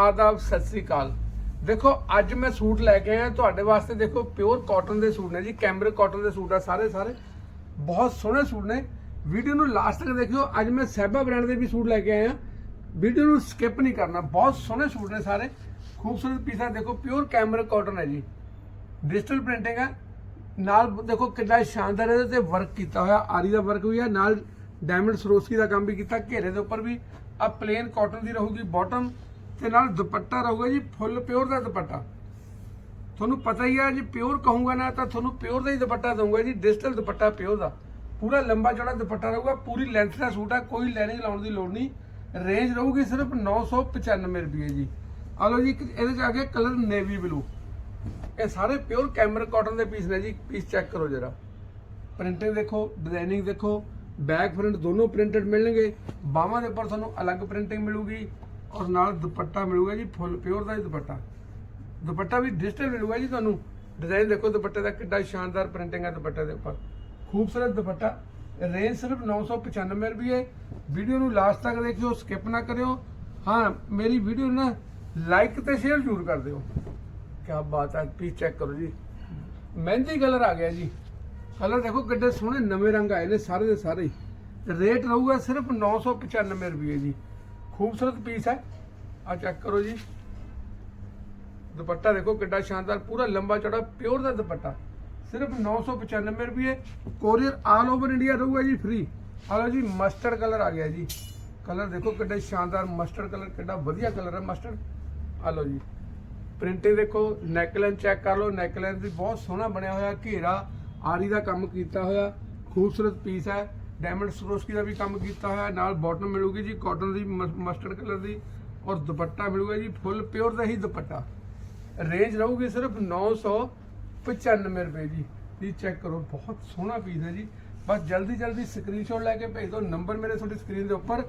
ਆਦਾਬ, ਸਤਿ ਸ੍ਰੀ ਅਕਾਲ। ਦੇਖੋ, ਅੱਜ ਮੈਂ ਸੂਟ ਲੈ ਕੇ ਆਇਆ, ਤੁਹਾਡੇ ਵਾਸਤੇ ਦੇਖੋ ਪਿਓਰ ਕਾਟਨ ਦੇ ਸੂਟ ਨੇ ਜੀ ਕੈਮਰਿਕ ਕਾਟਨ ਦੇ ਸੂਟ ਆ ਸਾਰੇ ਸਾਰੇ। ਬਹੁਤ ਸੋਹਣੇ ਸੂਟ ਨੇ। ਵੀਡੀਓ ਨੂੰ ਲਾਸਟ ਤੱਕ ਦੇਖਿਓ, ਅੱਜ ਮੈਂ ਸਹਿਬਾ ਬ੍ਰਾਂਡ ਦੇ ਵੀ ਸੂਟ ਲੈ ਕੇ ਆਇਆ। ਵੀਡੀਓ ਨੂੰ ਸਕਿਪ ਨਹੀਂ ਕਰਨਾ, ਬਹੁਤ ਸੋਹਣੇ ਸੂਟ ਨੇ ਸਾਰੇ। ਖੂਬਸੂਰਤ ਪੀਸਾਂ ਦੇਖੋ ਪਿਓਰ ਕੈਮਰਿਕ ਕਾਟਨ ਹੈ ਜੀ। ਡਿਜੀਟਲ ਪ੍ਰਿੰਟਿੰਗ ਹੈ ਨਾਲ ਦੇਖੋ ਕਿੰਨਾ ਸ਼ਾਨਦਾਰ ਇਹਦੇ ਤੇ ਵਰਕ ਕੀਤਾ ਹੋਇਆ, ਆਰੀ ਦਾ ਵਰਕ ਵੀ ਹੈ ਨਾਲ ਡਾਇਮੰਡ ਸਰੋਸਕੀ ਦਾ ਕੰਮ ਵੀ ਕੀਤਾ, ਘੇਰੇ ਦੇ ਉੱਪਰ ਵੀ। ਆ ਪਲੇਨ ਕਾਟਨ ਦੀ ਰਹੂਗੀ ਬਾਟਮ ਤੇ ਨਾਲ ਦੁਪੱਟਾ ਰਹੂਗਾ ਜੀ, ਫੁੱਲ ਪਿਓਰ ਦਾ ਦੁਪੱਟਾ। ਤੁਹਾਨੂੰ ਪਤਾ ਹੀ ਆ, ਜੀ ਪਿਓਰ ਕਹੂੰਗਾ ਨਾ, ਤਾਂ ਤੁਹਾਨੂੰ ਪਿਓਰ ਦਾ ਹੀ ਦੁਪੱਟਾ ਦਊਂਗਾ ਜੀ, ਡਿਜੀਟਲ ਦੁਪੱਟਾ ਪਿਓਰ ਦਾ। ਪੂਰਾ ਲੰਬਾ ਚੌੜਾ ਦੁਪੱਟਾ ਰਹੂਗਾ, ਪੂਰੀ ਲੈਂਥ ਦਾ ਸੂਟ ਆ, ਕੋਈ ਲਾਈਨਿੰਗ ਲਾਉਣ ਦੀ ਲੋੜ ਨਹੀਂ। ਰੇਂਜ ਰਹੂਗੀ ਸਿਰਫ 995 ਰੁਪਏ ਜੀ। ਆ ਲਓ ਜੀ, ਇੱਕ ਇਹਦੇ ਚ ਆ ਗਿਆ ਕਲਰ ਨੇਵੀ ਬਲੂ ਇਹ ਸਾਰੇ ਪਿਓਰ ਕੈਮਰਿਕ ਕਾਟਨ ਦੇ ਪੀਸ ਨੇ ਜੀ ਪੀਸ ਚੈੱਕ ਕਰੋ ਜਰਾ। ਪ੍ਰਿੰਟਿੰਗ ਦੇਖੋ ਡਿਜ਼ਾਈਨਿੰਗ ਦੇਖੋ ਬੈਕ ਫਰੰਟ ਦੋਨੋਂ ਪ੍ਰਿੰਟਡ ਮਿਲਣਗੇ। ਬਾਹਾਂ ਦੇ ਉੱਪਰ ਤੁਹਾਨੂੰ ਅਲੱਗ ਪ੍ਰਿੰਟਿੰਗ ਮਿਲੂਗੀ। ਔਰ ਨਾਲ ਦੁਪੱਟਾ ਮਿਲੂਗਾ ਜੀ, ਫੁੱਲ ਪਿਓਰ ਦਾ ਹੀ ਦੁਪੱਟਾ। ਦੁਪੱਟਾ ਵੀ ਡਿਜੀਟਲ ਮਿਲੂਗਾ ਜੀ ਤੁਹਾਨੂੰ। ਡਿਜ਼ਾਈਨ ਦੇਖੋ ਦੁਪੱਟੇ ਦਾ ਕਿੱਡਾ ਸ਼ਾਨਦਾਰ ਪ੍ਰਿੰਟਿੰਗ ਹੈ ਦੁਪੱਟੇ ਦੇ ਉੱਪਰ। ਖੂਬਸੂਰਤ ਦੁਪੱਟਾ। ਰੇਂਜ ਸਿਰਫ 995 ਰੁਪਏ। ਵੀਡੀਓ ਨੂੰ ਲਾਸਟ ਤੱਕ ਦੇਖਿਓ ਸਕਿਪ ਨਾ ਕਰਿਓ। ਹਾਂ, ਮੇਰੀ ਵੀਡੀਓ ਨਾ ਲਾਈਕ ਤੇ ਸ਼ੇਅਰ ਜ਼ਰੂਰ ਕਰ ਦਿਓ। ਕੀ ਬਾਤ ਹੈ ਪੀਸ ਚੈੱਕ ਕਰੋ ਜੀ। ਮਹਿੰਦੀ ਕਲਰ ਆ ਗਿਆ ਜੀ। ਕਲਰ ਦੇਖੋ ਕਿੱਡੇ ਸੋਹਣੇ ਨਵੇਂ ਰੰਗ ਆਏ ਨੇ ਸਾਰੇ ਦੇ ਸਾਰੇ। ਰੇਟ ਰਹੂਗਾ ਸਿਰਫ 995 ਰੁਪਏ ਜੀ। ਖੂਬਸੂਰਤ ਪੀਸ ਹੈ। ਆ ਚੈੱਕ ਕਰੋ ਜੀ। ਦੁਪੱਟਾ ਦੇਖੋ ਕਿੱਡਾ ਸ਼ਾਨਦਾਰ, ਪੂਰਾ ਲੰਬਾ ਚੌੜਾ ਪਿਓਰ ਦਾ ਦੁਪੱਟਾ। ਸਿਰਫ 995 ਰੁਪਏ। ਕੋਰੀਅਰ ਆਲ ਓਵਰ ਇੰਡੀਆ ਰਹੂਗਾ ਜੀ ਫ੍ਰੀ ਆ ਲਓ ਜੀ ਮਸਟਰਡ ਕਲਰ ਆ ਗਿਆ ਜੀ। ਕਲਰ ਦੇਖੋ ਕਿੱਡਾ ਸ਼ਾਨਦਾਰ ਮਸਟਰਡ ਕਲਰ ਕਿੱਡਾ ਵਧੀਆ ਕਲਰ ਹੈ ਮਸਟਰਡ ਆ ਲਓ ਜੀ। ਪ੍ਰਿੰਟਿੰਗ ਦੇਖੋ ਨੈਕਲਾਈਨ ਚੈੱਕ ਕਰ ਲਓ। ਨੈਕਲਾਈਨ ਵੀ ਬਹੁਤ ਸੋਹਣਾ ਬਣਿਆ ਹੋਇਆ, ਘੇਰਾ, ਆਰੀ ਦਾ ਕੰਮ ਕੀਤਾ ਹੋਇਆ। ਖੂਬਸੂਰਤ ਪੀਸ ਹੈ। ਡਾਇਮੰਡ ਸਰੋਸਕੀ ਦਾ ਵੀ ਕੰਮ ਕੀਤਾ ਹੋਇਆ, ਨਾਲ ਬਾਟਮ ਮਿਲੂਗੀ ਜੀ, ਕਾਟਨ ਦੀ ਮਸਟਰਡ ਕਲਰ ਦੀ ਔਰ ਦੁਪੱਟਾ ਮਿਲੂਗਾ ਜੀ, ਫੁੱਲ ਪਿਓਰ ਦਾ ਹੀ ਦੁਪੱਟਾ। ਰੇਂਜ ਰਹੂਗੀ ਸਿਰਫ 995 ਰੁਪਏ ਜੀ। ਜੀ ਚੈੱਕ ਕਰੋ, ਬਹੁਤ ਸੋਹਣਾ ਪੀਸ ਹੈ ਜੀ। ਬਸ ਜਲਦੀ ਜਲਦੀ ਸਕਰੀਨਸ਼ਾਟ ਲੈ ਕੇ ਭੇਜ ਦਿਓ, ਨੰਬਰ ਮੇਰੇ ਤੁਹਾਡੀ ਸਕਰੀਨ ਦੇ ਉੱਪਰ।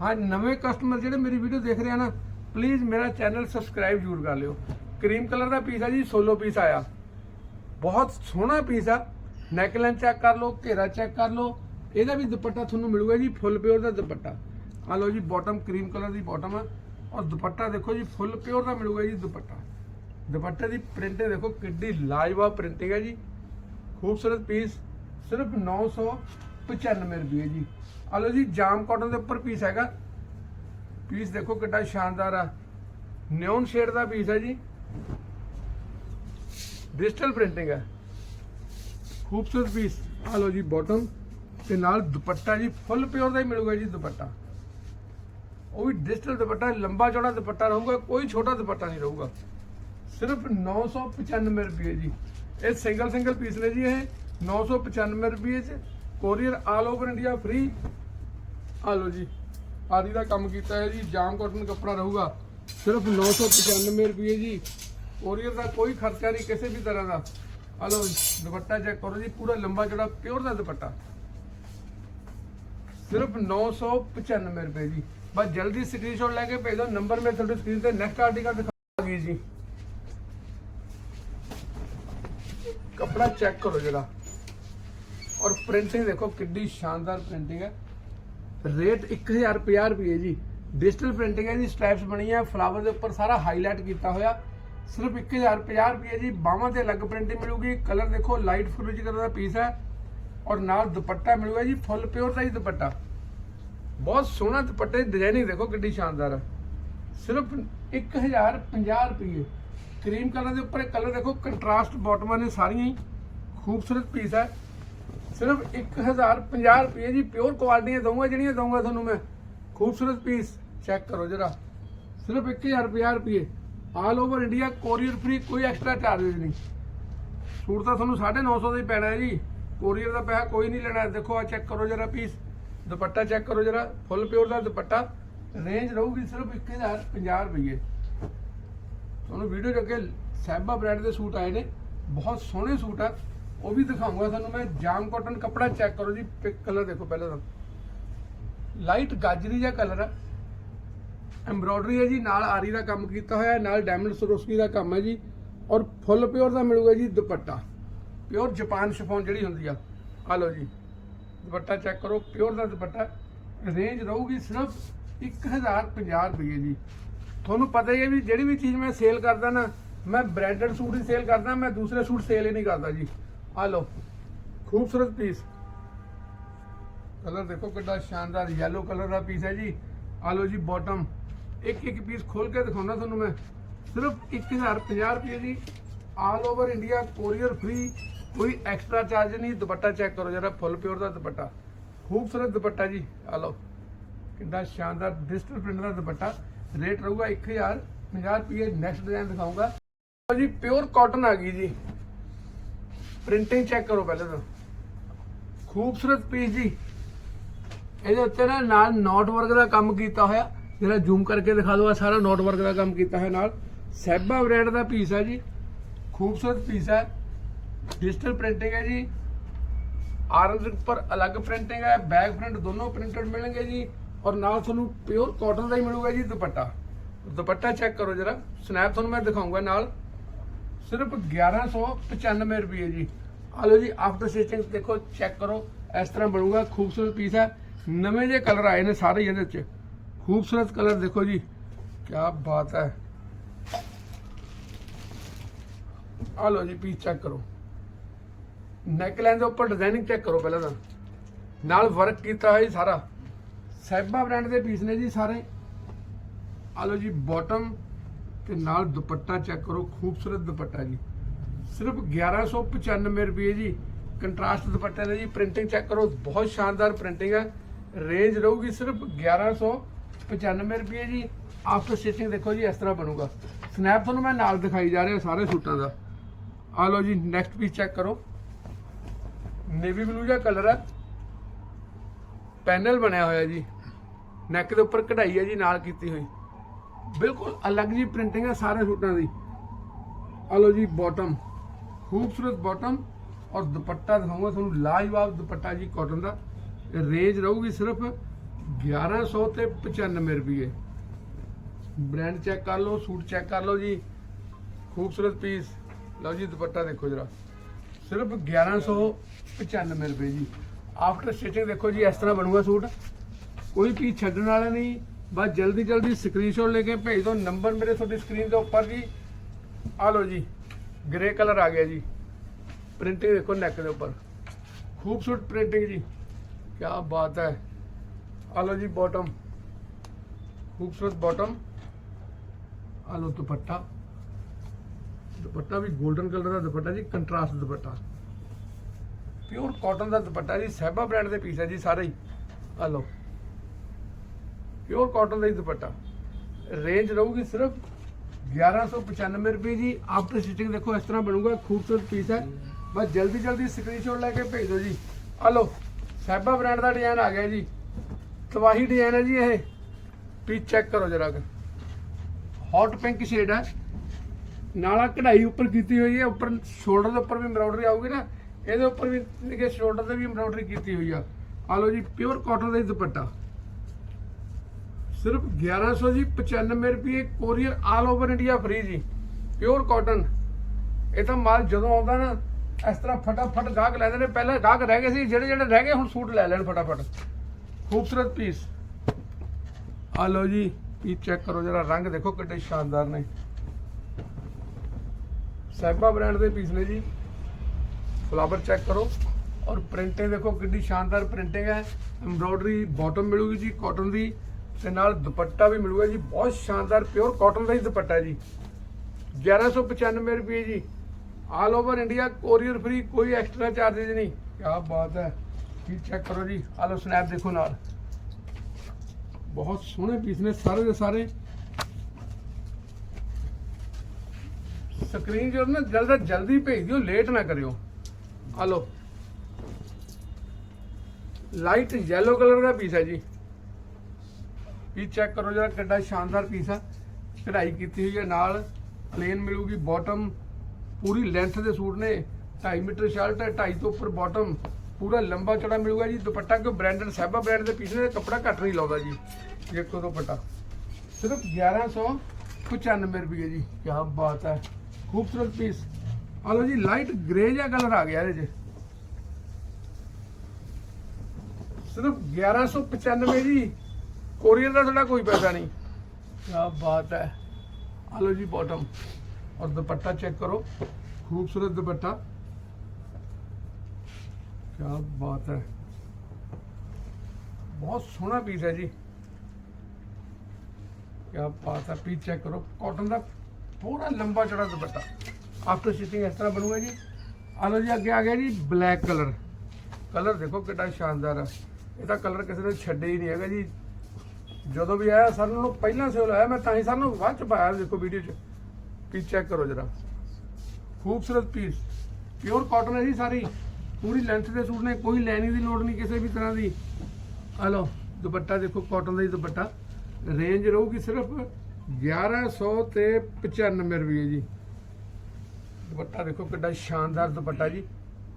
ਹਾਂ, ਨਵੇਂ ਕਸਟਮਰ ਜਿਹੜੇ ਮੇਰੀ ਵੀਡੀਓ ਦੇਖ ਰਹੇ ਆ ਨਾ ਪਲੀਜ਼ ਮੇਰਾ ਚੈਨਲ ਸਬਸਕ੍ਰਾਈਬ ਜ਼ਰੂਰ ਕਰ ਲਿਓ। ਕਰੀਮ ਕਲਰ ਦਾ ਪੀਸ ਆ ਜੀ ਸੋਲੋ ਪੀਸ ਆਇਆ। ਬਹੁਤ ਸੋਹਣਾ ਪੀਸ ਆ। ਨੈਕਲਾਈਨ ਚੈੱਕ ਕਰ ਲਓ, ਘੇਰਾ ਚੈੱਕ ਕਰ ਲਓ। ਇਹਦਾ ਵੀ ਦੁਪੱਟਾ ਤੁਹਾਨੂੰ ਮਿਲੂਗਾ ਜੀ ਫੁੱਲ ਪਿਓਰ ਦਾ ਦੁਪੱਟਾ। ਆ ਲਓ ਜੀ ਬਾਟਮ ਕਰੀਮ ਕਲਰ ਦੀ ਬਾਟਮ ਆ। ਔਰ ਦੁਪੱਟਾ ਦੇਖੋ ਜੀ ਫੁੱਲ ਪਿਓਰ ਦਾ ਮਿਲੂਗਾ ਜੀ ਦੁਪੱਟਾ। ਦੁਪੱਟੇ ਦੀ ਪ੍ਰਿੰਟ ਦੇਖੋ ਕਿੱਡੀ ਲਾਜਵਾਬ ਪ੍ਰਿੰਟਿੰਗ ਹੈ ਜੀ। ਖੂਬਸੂਰਤ ਪੀਸ ਸਿਰਫ 995 ਰੁਪਏ ਜੀ। ਆ ਲਓ ਜੀ, ਜਾਮ ਕਾਟਨ ਦੇ ਉੱਪਰ ਪੀਸ ਹੈਗਾ। ਪੀਸ ਦੇਖੋ ਕਿੱਡਾ ਸ਼ਾਨਦਾਰ ਆ। ਨਿਓਨ ਸ਼ੇਡ ਦਾ ਪੀਸ ਹੈ ਜੀ। ਡਿਜੀਟਲ ਪ੍ਰਿੰਟਿੰਗ ਹੈ। ਖੂਬਸੂਰਤ ਪੀਸ ਆ ਲਓ ਜੀ ਬਾਟਮ ਤੇ ਨਾਲ ਦੁਪੱਟਾ ਜੀ, ਫੁੱਲ ਪਿਓਰ ਦਾ ਹੀ ਮਿਲੂਗਾ ਜੀ ਦੁਪੱਟਾ। ਉਹ ਵੀ ਡਿਜੀਟਲ ਦੁਪੱਟਾ, ਲੰਬਾ ਚੌੜਾ ਦੁਪੱਟਾ ਰਹੂਗਾ, ਕੋਈ ਛੋਟਾ ਦੁਪੱਟਾ ਨਹੀਂ ਰਹੂਗਾ। ਸਿਰਫ 995 ਰੁਪਏ ਜੀ। ਇਹ ਸਿੰਗਲ ਸਿੰਗਲ ਪੀਸ ਨੇ ਜੀ ਇਹ 995 ਰੁਪਏ ਚ। Courier all over India free ਆ ਲਓ ਜੀ, ਆਦੀ ਦਾ ਕੰਮ ਕੀਤਾ ਹੈ ਜੀ, ਜਾਮ ਕਾਟਨ ਕੱਪੜਾ ਰਹੂਗਾ। ਸਿਰਫ 995 ਰੁਪਏ ਜੀ। ਕੋਰੀਅਰ ਦਾ ਕੋਈ ਖਰਚਾ ਨਹੀਂ, ਕਿਸੇ ਵੀ ਤਰ੍ਹਾਂ ਦਾ। ਆ ਲਓ ਦੁਪੱਟਾ ਚੈੱਕ ਕਰੋ ਜੀ, ਪੂਰਾ ਲੰਬਾ ਜਿਹੜਾ ਪਿਓਰ ਦਾ ਦੁਪੱਟਾ। ਸਿਰਫ 995 ਰੁਪਏ ਜੀ ਬਸ ਜਲਦੀ ਸਕਰੀਨਸ਼ਾਟ ਲੈ ਕੇ ਭੇਜ ਦਿਓ ਨੰਬਰ ਮੈਂ ਤੁਹਾਡੀ ਸਕਰੀਨ ਤੇ ਨੈਕਸਟ ਆਰਟੀਕਲ ਦਿਖਾ ਗਈ ਜੀ ਕਪੜਾ ਚੈੱਕ ਕਰੋ ਜਰਾ ਔਰ ਪ੍ਰਿੰਟਿੰਗ ਦੇਖੋ ਕਿੱਡੀ ਸ਼ਾਨਦਾਰ ਪ੍ਰਿੰਟਿੰਗ ਹੈ ਰੇਟ 1050 ਰੁਪਏ ਜੀ ਡਿਜੀਟਲ ਪ੍ਰਿੰਟਿੰਗ ਹੈ ਜੀ ਸਟ੍ਰੈਪਸ ਬਣੀ ਹੈ ਫਲਾਵਰ ਦੇ ਉੱਪਰ ਸਾਰਾ ਹਾਈਲਾਈਟ ਕੀਤਾ ਹੋਇਆ ਸਿਰਫ 1050 ਰੁਪਏ ਜੀ ਬਾਹਾਂ ਤੇ ਅਲੱਗ ਪ੍ਰਿੰਟਿੰਗ ਮਿਲੂਗੀ ਕਲਰ ਦੇਖੋ ਲਾਈਟ ਫਿਰੋਜ਼ੀ ਕਲਰ ਦਾ ਪੀਸ ਹੈ ਔਰ ਨਾਲ ਦੁਪੱਟਾ ਮਿਲੂਗਾ ਜੀ, ਫੁੱਲ ਪਿਓਰ ਦਾ ਹੀ ਦੁਪੱਟਾ। ਬਹੁਤ ਸੋਹਣਾ ਦੁਪੱਟੇ ਦੀ ਡਿਜ਼ਾਈਨਿੰਗ ਦੇਖੋ ਕਿੱਡੀ ਸ਼ਾਨਦਾਰ ਹੈ ਸਿਰਫ 1050 ਰੁਪਏ ਕਰੀਮ ਕਲਰ ਦੇ ਉੱਪਰ ਇਹ ਕਲਰ ਦੇਖੋ ਕੰਟਰਾਸਟ ਬਾਟਮਾਂ ਨੇ ਸਾਰੀਆਂ ਹੀ। ਖੂਬਸੂਰਤ ਪੀਸ ਹੈ ਸਿਰਫ 1050 ਰੁਪਏ ਜੀ ਪਿਓਰ ਕੁਆਲਿਟੀਆਂ ਦਊਂਗਾ, ਜਿਹੜੀਆਂ ਦਊਂਗਾ ਤੁਹਾਨੂੰ ਮੈਂ। ਖੂਬਸੂਰਤ ਪੀਸ ਚੈੱਕ ਕਰੋ ਜਰਾ। ਸਿਰਫ 1050 ਰੁਪਏ all over India courier free ਕੋਈ ਐਕਸਟਰਾ ਚਾਰजेस ਨਹੀਂ। ਸੂਟ ਤਾਂ ਤੁਹਾਨੂੰ 950 ਦਾ ਹੀ ਪੈਣਾ ਹੈ ਜੀ। ਕੋਰੀਅਰ ਦਾ ਪੈਸਾ ਕੋਈ ਨਹੀਂ ਲੈਣਾ। ਦੇਖੋ ਆ ਚੈੱਕ ਕਰੋ ਜਰਾ ਪੀਸ ਦੁਪੱਟਾ ਚੈੱਕ ਕਰੋ ਜਰਾ। ਫੁੱਲ ਪਿਓਰ ਦਾ ਦੁਪੱਟਾ। ਰੇਂਜ ਰਹੂਗੀ ਸਿਰਫ 1050 ਰੁਪਏ ਤੁਹਾਨੂੰ ਵੀਡੀਓ ਚ ਅੱਗੇ ਸਹਿਬਾ ਬ੍ਰਾਂਡ ਦੇ ਸੂਟ ਆਏ ਨੇ। ਬਹੁਤ ਸੋਹਣੇ ਸੂਟ ਆ। ਉਹ ਵੀ ਦਿਖਾਉਂਗਾ ਤੁਹਾਨੂੰ ਮੈਂ। ਜਾਮ ਕਾਟਨ ਕੱਪੜਾ ਚੈੱਕ ਕਰੋ ਜੀ। ਪਿਕ ਕਲਰ ਦੇਖੋ ਪਹਿਲਾਂ ਤਾਂ। ਲਾਈਟ ਗਾਜਰੀ ਜਿਹਾ ਕਲਰ ਆ। ਐਮਬ੍ਰੋਇਡਰੀ ਹੈ ਜੀ। ਨਾਲ ਆਰੀ ਦਾ ਕੰਮ ਕੀਤਾ ਹੋਇਆ ਨਾਲ ਡਾਇਮੰਡ ਸਰੋਸਕੀ ਦਾ ਕੰਮ ਹੈ ਜੀ। ਔਰ ਫੁੱਲ ਪਿਓਰ ਦਾ ਮਿਲੂਗਾ ਜੀ ਦੁਪੱਟਾ। ਪਿਓਰ ਜਾਪਾਨ ਸ਼ਿਫੋਨ ਜਿਹੜੀ ਹੁੰਦੀ ਆ ਆ ਲਓ ਜੀ, ਦੁਪੱਟਾ ਚੈੱਕ ਕਰੋ, ਪਿਓਰ ਦਾ ਦੁਪੱਟਾ ਰੇਂਜ ਰਹੂਗੀ ਸਿਰਫ 1050 ਰੁਪਏ ਜੀ। ਤੁਹਾਨੂੰ ਪਤਾ ਹੀ ਹੈ ਵੀ ਜਿਹੜੀ ਵੀ ਚੀਜ਼ ਮੈਂ ਸੇਲ ਕਰਦਾ ਨਾ, ਮੈਂ ਬ੍ਰਾਂਡਡ ਸੂਟ ਹੀ ਸੇਲ ਕਰਦਾ, ਮੈਂ ਦੂਸਰੇ ਸੂਟ ਸੇਲ ਹੀ ਨਹੀਂ ਕਰਦਾ ਜੀ। ਆ ਲਓ, ਖੂਬਸੂਰਤ ਪੀਸ ਕਲਰ ਦੇਖੋ ਕਿੰਨਾ ਸ਼ਾਨਦਾਰ, yellow ਕਲਰ ਦਾ ਪੀਸ ਹੈ ਜੀ। ਆ ਲਓ ਜੀ ਬਾਟਮ ਇੱਕ ਇੱਕ ਪੀਸ ਖੋਲ ਕੇ ਦਿਖਾਉਣਾ ਤੁਹਾਨੂੰ ਮੈਂ। ਸਿਰਫ 1050 ਰੁਪਏ ਜੀ। All over India courier free ਕੋਈ ਐਕਸਟਰਾ ਚਾਰਜ ਨਹੀਂ, ਦੁਪੱਟਾ ਚੈੱਕ ਕਰੋ ਜਰਾ ਫੁੱਲ ਪਿਓਰ ਦਾ ਦੁਪੱਟਾ। ਖੂਬਸੂਰਤ ਦੁਪੱਟਾ ਜੀ, ਆ ਲਓ। ਕਿੰਨਾ ਸ਼ਾਨਦਾਰ ਡਿਜੀਟਲ ਪ੍ਰਿੰਟ ਦਾ ਦੁਪੱਟਾ। ਰੇਟ ਰਹੂਗਾ 1050 ਰੁਪਏ ਨੈਕਸਟ ਡਿਜ਼ਾਈਨ ਦਿਖਾਊਂਗਾ। ਲਓ ਜੀ ਪਿਓਰ ਕਾਟਨ ਆ ਗਈ ਜੀ। ਪ੍ਰਿੰਟਿੰਗ ਚੈੱਕ ਕਰੋ ਪਹਿਲਾਂ ਤਾਂ। ਖੂਬਸੂਰਤ ਪੀਸ ਜੀ। ਇਹਦੇ ਉੱਤੇ ਨਾ ਨਾਲ ਨੋਟ ਵਰਕ ਦਾ ਕੰਮ ਕੀਤਾ ਹੋਇਆ। ਜਿਹੜਾ ਜ਼ੂਮ ਕਰਕੇ ਦਿਖਾ ਦੋ ਆ ਸਾਰਾ ਨੋਟ ਵਰਕ ਦਾ ਕੰਮ ਕੀਤਾ ਹੋਇਆ ਨਾਲ। ਸੈਬਾ ਬ੍ਰਾਂਡ ਦਾ ਪੀਸ ਹੈ ਜੀ। ਖੂਬਸੂਰਤ ਪੀਸ ਹੈ। ਡਿਜੀਟਲ ਪ੍ਰਿੰਟਿੰਗ ਹੈ ਜੀ। ਆਰਮ ਦੇ ਉੱਪਰ ਅਲੱਗ ਪ੍ਰਿੰਟਿੰਗ ਹੈ। ਬੈਕ ਪ੍ਰਿੰਟ ਦੋਨੋਂ ਪ੍ਰਿੰਟਡ ਮਿਲਣਗੇ ਜੀ। ਔਰ ਨਾਲ ਤੁਹਾਨੂੰ ਪਿਓਰ ਕਾਟਨ ਦਾ ਹੀ ਮਿਲੂਗਾ ਜੀ ਦੁਪੱਟਾ। ਦੁਪੱਟਾ ਚੈੱਕ ਕਰੋ ਜਰਾ। ਸਨੈਪ ਤੁਹਾਨੂੰ ਮੈਂ ਦਿਖਾਉਂਗਾ ਨਾਲ। ਸਿਰਫ 1195 ਰੁਪਏ ਜੀ। ਆ ਲਓ ਜੀ ਆਫਟਰ ਸਟਿਚਿੰਗ ਦੇਖੋ ਚੈੱਕ ਕਰੋ। ਇਸ ਤਰ੍ਹਾਂ ਬਣੂਗਾ, ਖੂਬਸੂਰਤ ਪੀਸ ਹੈ। ਨਵੇਂ ਜੇ ਕਲਰ ਆਏ ਨੇ ਸਾਰੇ ਇਹਦੇ ਵਿੱਚ। ਖੂਬਸੂਰਤ ਕਲਰ ਦੇਖੋ ਜੀ। ਕੀ ਬਾਤ ਹੈ। ਆ ਲਓ ਜੀ ਪੀਸ ਚੈੱਕ ਕਰੋ। ਨੈਕ ਦੇ ਉੱਪਰ ਡਿਜ਼ਾਈਨਿੰਗ ਚੈੱਕ ਕਰੋ ਪਹਿਲਾਂ ਤਾਂ। ਨਾਲ ਵਰਕ ਕੀਤਾ ਹੋਇਆ ਜੀ ਸਾਰਾ। ਸੈਬਾ ਬ੍ਰਾਂਡ ਦੇ ਪੀਸ ਨੇ ਜੀ ਸਾਰੇ। ਆ ਲਓ ਜੀ ਬਾਟਮ ਤੇ ਨਾਲ ਦੁਪੱਟਾ ਚੈੱਕ ਕਰੋ, ਖੂਬਸੂਰਤ ਦੁਪੱਟਾ ਜੀ। ਸਿਰਫ 1195 ਰੁਪਏ ਜੀ। ਕੰਟਰਾਸਟ ਦੁਪੱਟੇ ਦਾ ਜੀ ਪ੍ਰਿੰਟਿੰਗ ਚੈੱਕ ਕਰੋ, ਬਹੁਤ ਸ਼ਾਨਦਾਰ ਪ੍ਰਿੰਟਿੰਗ ਹੈ ਰੇਂਜ ਰਹੂਗੀ ਸਿਰਫ 1195 ਰੁਪਏ ਜੀ। ਆਫਟਰ ਸਟਿਚਿੰਗ ਦੇਖੋ ਜੀ, ਇਸ ਤਰ੍ਹਾਂ ਬਣੂਗਾ। ਸਨੈਪ ਤੁਹਾਨੂੰ ਮੈਂ ਨਾਲ ਦਿਖਾਈ ਜਾ ਰਿਹਾ ਸਾਰੇ ਸੂਟਾਂ ਦਾ। ਆ ਲਓ ਜੀ ਨੈਕਸਟ ਪੀਸ ਚੈੱਕ ਕਰੋ। ਨੇਵੀ ਬਲੂ ਜਿਹਾ ਕਲਰ ਹੈ। ਪੈਨਲ ਬਣਿਆ ਹੋਇਆ ਜੀ। ਨੈਕ ਦੇ ਉੱਪਰ ਕਢਾਈ ਹੈ ਜੀ, ਨਾਲ ਕੀਤੀ ਹੋਈ। ਬਿਲਕੁਲ ਅਲੱਗ ਜੀ ਪ੍ਰਿੰਟਿੰਗ ਹੈ ਸਾਰੇ ਸੂਟਾਂ ਦੀ। ਆ ਲਓ ਜੀ ਬਾਟਮ ਖੂਬਸੂਰਤ ਬਾਟਮ ਔਰ ਦੁਪੱਟਾ ਦਿਖਾਉਂਗਾ ਤੁਹਾਨੂੰ, ਲਾਜਵਾਬ ਦੁਪੱਟਾ ਜੀ ਕਾਟਨ ਦਾ। ਇਹ ਰੇਂਜ ਰਹੂਗੀ ਸਿਰਫ 1100 ਤੇ 95 ਰੁਪਏ। ਬ੍ਰਾਂਡ ਚੈੱਕ ਕਰ ਲਓ, ਸੂਟ ਚੈੱਕ ਕਰ ਲਓ ਜੀ। ਖੂਬਸੂਰਤ ਪੀਸ ਲਓ ਜੀ ਦੁਪੱਟਾ ਦੇਖੋ ਜਰਾ। ਸਿਰਫ 1195 ਰੁਪਏ ਜੀ। ਆਫਟਰ ਸਟਿਚਿੰਗ ਦੇਖੋ ਜੀ, ਇਸ ਤਰ੍ਹਾਂ ਬਣੂਗਾ ਸੂਟ। ਕੋਈ ਪੀਸ ਛੱਡਣ ਵਾਲਾ ਨਹੀਂ। ਬਸ ਜਲਦੀ ਜਲਦੀ ਸਕਰੀਨਸ਼ਾਟ ਲੈ ਕੇ ਭੇਜ ਦਿਓ। ਨੰਬਰ ਮੇਰੇ ਤੁਹਾਡੀ ਸਕਰੀਨ ਦੇ ਉੱਪਰ ਜੀ। ਆ ਲਓ ਜੀ ਗ੍ਰੇ ਕਲਰ ਆ ਗਿਆ ਜੀ। ਪ੍ਰਿੰਟਿੰਗ ਦੇਖੋ ਨੈਕ ਦੇ ਉੱਪਰ। ਖੂਬਸੂਰਤ ਪ੍ਰਿੰਟਿੰਗ ਜੀ। ਕੀ ਬਾਤ ਹੈ। ਆ ਲਓ ਜੀ ਬਾਟਮ ਖੂਬਸੂਰਤ ਬਾਟਮ ਆ ਲਓ ਦੁਪੱਟਾ। ਦੁਪੱਟਾ ਵੀ 골ਡਨ ਕਲਰ ਦਾ ਦੁਪੱਟਾ ਜੀ, ਕੰਟਰਾਸਟ ਦੁਪੱਟਾ। ਪਿਓਰ ਕਾਟਨ ਦਾ ਦੁਪੱਟਾ ਜੀ, ਸਹਿਬਾ ਬ੍ਰਾਂਡ ਦੇ ਪੀਸ ਹੈ ਜੀ, ਸਾਰੇ ਹੀ। ਆ ਲਓ। ਪਿਓਰ ਕਾਟਨ ਦਾ ਹੀ ਦੁਪੱਟਾ। ਰੇਂਜ ਰਹੂਗੀ ਸਿਰਫ 1195 ਰੁਪਏ ਜੀ। ਆਫਟਰ ਸਟਿਚਿੰਗ ਦੇਖੋ, ਇਸ ਤਰ੍ਹਾਂ ਬਣੂਗਾ, ਖੂਬਸੂਰਤ ਪੀਸ ਹੈ। ਬਸ ਜਲਦੀ ਜਲਦੀ ਸਕਰੀਨਸ਼ਾਟ ਲੈ ਕੇ ਭੇਜ ਦਿਓ ਜੀ। ਆ ਲਓ, ਸਹਿਬਾ ਬ੍ਰਾਂਡ ਦਾ ਡਿਜ਼ਾਈਨ ਆ ਗਿਆ ਜੀ। ਤਵਾਹੀ ਡਿਜ਼ਾਈਨ ਹੈ ਜੀ ਇਹ। ਪੀਸ ਚੈੱਕ ਕਰੋ ਜਰਾ ਹੌਟ ਪਿੰਕ ਸ਼ੇਡ ਹੈ। ਨਾਲਾ ਕਢਾਈ ਉੱਪਰ ਕੀਤੀ ਹੋਈ ਹੈ, ਉੱਪਰ ਸ਼ੋਲਡਰ ਦੇ ਉੱਪਰ ਵੀ ਐਮਬਰਾਇਡਰੀ ਆਊਗੀ ਨਾ, ਇਹਦੇ ਉੱਪਰ ਵੀ ਨਿਕੇ ਸ਼ੋਲਡਰ ਤੇ ਵੀ ਐਮਬਰਾਇਡਰੀ ਕੀਤੀ ਹੋਈ ਆ। ਆ ਲਓ ਜੀ ਪਿਓਰ ਕਾਟਨ ਦਾ ਹੀ ਦੁਪੱਟਾ। ਸਿਰਫ 1100 ਜੀ 95 ਰੁਪਏ courier all over India free ਜੀ ਪਿਓਰ ਕਾਟਨ ਇਹ ਤਾਂ ਮਾਲ ਜਦੋਂ ਆਉਂਦਾ ਨਾ, ਇਸ ਤਰ੍ਹਾਂ ਫਟਾਫਟ ਗਾਹਕ ਲੈਂਦੇ ਨੇ। ਪਹਿਲਾਂ ਗਾਹਕ ਰਹਿ ਗਏ ਸੀ, ਜਿਹੜੇ ਜਿਹੜੇ ਰਹਿ ਗਏ, ਹੁਣ ਸੂਟ ਲੈ ਲੈਣ ਫਟਾਫਟ। ਖੂਬਸੂਰਤ ਪੀਸ ਆ ਲਓ ਜੀ ਪੀਸ ਚੈੱਕ ਕਰੋ, ਜਰਾ ਰੰਗ ਦੇਖੋ ਕਿੱਡੇ ਸ਼ਾਨਦਾਰ ਨੇ। ਸੈਬਾ ਬ੍ਰਾਂਡ ਦੇ ਪੀਸ ਨੇ ਜੀ। ਫਲਾਵਰ ਚੈੱਕ ਕਰੋ। ਔਰ ਪ੍ਰਿੰਟਿੰਗ ਦੇਖੋ ਕਿੰਨੀ ਸ਼ਾਨਦਾਰ ਪ੍ਰਿੰਟਿੰਗ ਹੈ। ਐਮਬ੍ਰੋਇਡਰੀ ਬਾਟਮ ਮਿਲੂਗੀ ਜੀ ਕਾਟਨ ਦੀ ਤੇ ਨਾਲ ਦੁਪੱਟਾ ਵੀ ਮਿਲੂਗਾ ਜੀ। ਬਹੁਤ ਸ਼ਾਨਦਾਰ, ਪਿਓਰ ਕਾਟਨ ਦਾ ਹੀ ਦੁਪੱਟਾ ਜੀ। 1195 ਰੁਪਏ ਜੀ। All over India courier free ਕੋਈ ਐਕਸਟਰਾ ਚਾਰजेस ਨਹੀਂ। ਕੀ ਬਾਤ ਹੈ। ਕੀ ਚੈੱਕ ਕਰੋ ਜੀ। ਆਲੋ ਸਨੈਪ ਦੇਖੋ ਨਾਲ। ਬਹੁਤ ਸੋਹਣੇ ਪੀਸ ਨੇ ਸਾਰੇ ਦੇ ਸਾਰੇ। ਸਕਰੀਨ ਜੋ ਨਾ ਜਲਦਾ ਜਲਦੀ ਭੇਜ ਦਿਓ ਲੇਟ ਨਾ ਕਰਿਓ। ਆ ਲਓ। ਲਾਈਟ ਯੈਲੋ ਕਲਰ ਦਾ ਪੀਸ ਹੈ ਜੀ। ਇਹ ਚੈੱਕ ਕਰੋ ਜਰਾ ਕਿੰਨਾ ਸ਼ਾਨਦਾਰ ਪੀਸ ਆ। ਕਢਾਈ ਕੀਤੀ ਹੋਈ ਹੈ, ਨਾਲ ਪਲੇਨ ਮਿਲੂਗੀ ਬਾਟਮ ਪੂਰੀ ਲੈਂਥ ਦੇ ਸੂਟ ਨੇ। 2.5 ਮੀਟਰ ਸ਼ਰਟ ਹੈ 2.5 ਤੋਂ ਉੱਪਰ ਬਾਟਮ ਪੂਰਾ ਲੰਬਾ ਚੜਾ ਮਿਲੂਗਾ ਜੀ। ਦੁਪੱਟਾ ਕੋ ਬ੍ਰਾਂਡਡ ਸਹਿਬਾ ਬ੍ਰਾਂਡ ਦੇ ਪੀਸ ਨੇ, ਕੱਪੜਾ ਘੱਟ ਨਹੀਂ ਲਾਉਂਦਾ ਜੀ। ਦੇਖੋ ਦੁਪੱਟਾ। ਸਿਰਫ 1195 ਰੁਪਏ ਜੀ। ਕੀ ਬਾਤ ਹੈ। ਖੂਬਸੂਰਤ ਪੀਸ ਆ ਲਓ ਜੀ ਲਾਈਟ ਗ੍ਰੇ ਜਿਹਾ ਕਲਰ ਆ ਗਿਆ ਇਹਦੇ 'ਚ। ਸਿਰਫ 1195 ਜੀ। ਕੋਰੀਅਰ ਦਾ ਤੁਹਾਡਾ ਕੋਈ ਪੈਸਾ ਨਹੀਂ। ਕੀ ਬਾਤ ਹੈ। ਆ ਲਓ ਜੀ ਬਾਟਮ ਔਰ ਦੁਪੱਟਾ ਚੈੱਕ ਕਰੋ। ਖੂਬਸੂਰਤ ਦੁਪੱਟਾ। ਕੀ ਬਾਤ ਹੈ। ਬਹੁਤ ਸੋਹਣਾ ਪੀਸ ਹੈ ਜੀ। ਕੀ ਬਾਤ ਹੈ। ਪੀਸ ਚੈੱਕ ਕਰੋ। ਕਾਟਨ ਦਾ ਪੂਰਾ ਲੰਬਾ ਚੌੜਾ ਦੁਪੱਟਾ। ਆਫਟਰ ਸਟਿਚਿੰਗ ਇਸ ਤਰ੍ਹਾਂ ਬਣੂਗਾ ਜੀ। ਆ ਲਓ ਜੀ, ਅੱਗੇ ਆ ਗਿਆ ਜੀ ਬਲੈਕ ਕਲਰ ਕਲਰ ਦੇਖੋ ਕਿੰਨਾ ਸ਼ਾਨਦਾਰ ਹੈ ਇਹਦਾ ਕਲਰ ਕਿਸੇ ਨੇ ਛੱਡਿਆ ਹੀ ਨਹੀਂ ਹੈਗਾ ਜੀ। ਜਦੋਂ ਵੀ ਆਇਆ, ਸਾਨੂੰ ਨੂੰ ਪਹਿਲਾਂ ਸੇਲ ਆਇਆ ਮੈਂ ਤਾਂ ਹੀ ਸਾਨੂੰ ਬਾਅਦ ਚ ਪਾਇਆ, ਦੇਖੋ ਵੀਡੀਓ ਚ। ਪੀਸ ਚੈੱਕ ਕਰੋ ਜਰਾ। ਖੂਬਸੂਰਤ ਪੀਸ ਪਿਓਰ ਕਾਟਨ ਹੈ ਜੀ ਸਾਰੀ। ਪੂਰੀ ਲੈਂਥ ਦੇ ਸੂਟ ਨੇ, ਕੋਈ ਲੈਣੀ ਦੀ ਲੋੜ ਨਹੀਂ ਕਿਸੇ ਵੀ ਤਰ੍ਹਾਂ ਦੀ। ਆ ਲਓ, ਦੁਪੱਟਾ ਦੇਖੋ ਕਾਟਨ ਦਾ ਹੀ ਦੁਪੱਟਾ। ਰੇਂਜ ਰਹੂਗੀ ਸਿਰਫ 1100 ਤੇ 95 ਰੁਪਏ ਜੀ। ਦੁਪੱਟਾ ਦੇਖੋ ਕਿੰਨਾ ਸ਼ਾਨਦਾਰ ਦੁਪੱਟਾ ਜੀ।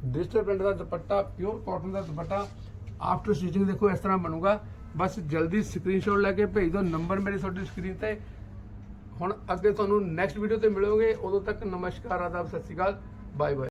ਡਿਜੀਟਲ ਪ੍ਰਿੰਟ ਦਾ ਦੁਪੱਟਾ ਪਿਓਰ ਕਾਟਨ ਦਾ ਦੁਪੱਟਾ। ਆਫਟਰ ਸਟਿਚਿੰਗ ਦੇਖੋ ਇਸ ਤਰ੍ਹਾਂ ਬਣੂਗਾ। ਬਸ ਜਲਦੀ ਸਕਰੀਨਸ਼ਾਟ ਲੈ ਕੇ ਭੇਜ ਦਿਓ ਨੰਬਰ ਮੇਰੇ ਤੁਹਾਡੀ ਸਕਰੀਨ ਤੇ। ਹੁਣ ਅੱਗੇ ਤੁਹਾਨੂੰ ਨੈਕਸਟ ਵੀਡੀਓ ਤੇ ਮਿਲੋਗੇ। ਉਦੋਂ ਤੱਕ ਨਮਸਕਾਰ, ਆਦਾਬ, ਸਤਿ ਸ਼੍ਰੀ ਅਕਾਲ। Bye bye